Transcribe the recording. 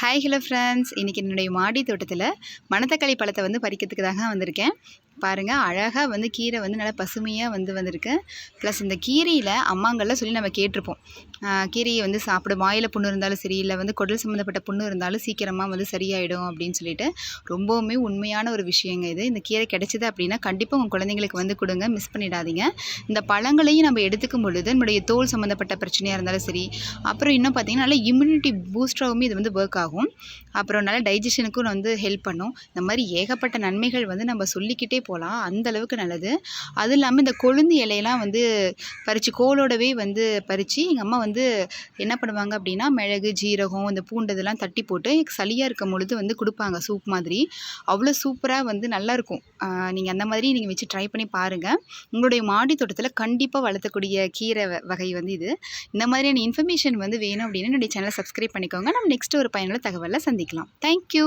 Hi hello friends இன்றைக்கி என்னுடைய மாடி தோட்டத்தில் மணத்தக்காளி பழத்தை வந்து பறிக்கிறதுக்கு தாங்க வந்திருக்கேன். பாருங்கள் அழகாக வந்து கீரை வந்து நல்லா பசுமையாக வந்து வந்திருக்கு. ப்ளஸ் இந்த கீரையில் அம்மாங்கள்லாம் சொல்லி நம்ம கேட்டிருப்போம். கீரையை வந்து சாப்பிடும் வாயில் புண்ணு இருந்தாலும் சரி இல்லை வந்து குடல் சம்மந்தப்பட்ட புண்ணு இருந்தாலும் சீக்கிரமாக வந்து சரியாயிடும் அப்படின்னு சொல்லிட்டு ரொம்பவுமே உண்மையான ஒரு விஷயங்க இது. இந்த கீரை கிடைச்சிது அப்படின்னா கண்டிப்பாக உங்கள் குழந்தைங்களுக்கு வந்து கொடுங்க மிஸ் பண்ணிடாதீங்க. இந்த பழங்களையும் நம்ம எடுத்துக்கும் பொழுது நம்முடைய தோல் சம்மந்தப்பட்ட பிரச்சனையாக இருந்தாலும் சரி அப்புறம் இன்னும் பார்த்தீங்கன்னா நல்ல இம்யூனிட்டி பூஸ்டராகவும் இது வந்து ஒர்க் ஆகும். அப்புறம் நல்ல டைஜஷனுக்கும் வந்து ஹெல்ப் பண்ணும். இந்த மாதிரி ஏகப்பட்ட நன்மைகள் வந்து நம்ம சொல்லிக்கிட்டே போகலாம் அந்த அளவுக்கு நல்லது. அதுவும் இல்லாமல் இந்த கொழுந்து இலையெல்லாம் வந்து பறித்து கோலோடவே வந்து பறித்து எங்கள் அம்மா வந்து என்ன பண்ணுவாங்க அப்படின்னா மிளகு ஜீரகம் இந்த பூண்டு இதெல்லாம் தட்டி போட்டு சளியாக இருக்கும் பொழுது வந்து கொடுப்பாங்க சூப் மாதிரி. அவ்வளோ சூப்பராக வந்து நல்லாயிருக்கும் நீங்கள் அந்த மாதிரி நீங்கள் வச்சு ட்ரை பண்ணி பாருங்கள் உங்களுடைய மாடி தோட்டத்தில் கண்டிப்பாக வளர்த்தக்கூடிய கீரை வ- வகை வந்து இது. இந்த மாதிரியான இன்ஃபர்மேஷன் வந்து வேணும் அப்படின்னா என்னுடைய சேனலை சப்ஸ்கிரைப் பண்ணிக்கோங்க. நம்ம நெக்ஸ்ட் ஒரு பயனுள்ள தகவலில் சந்திக்கலாம். தேங்க்யூ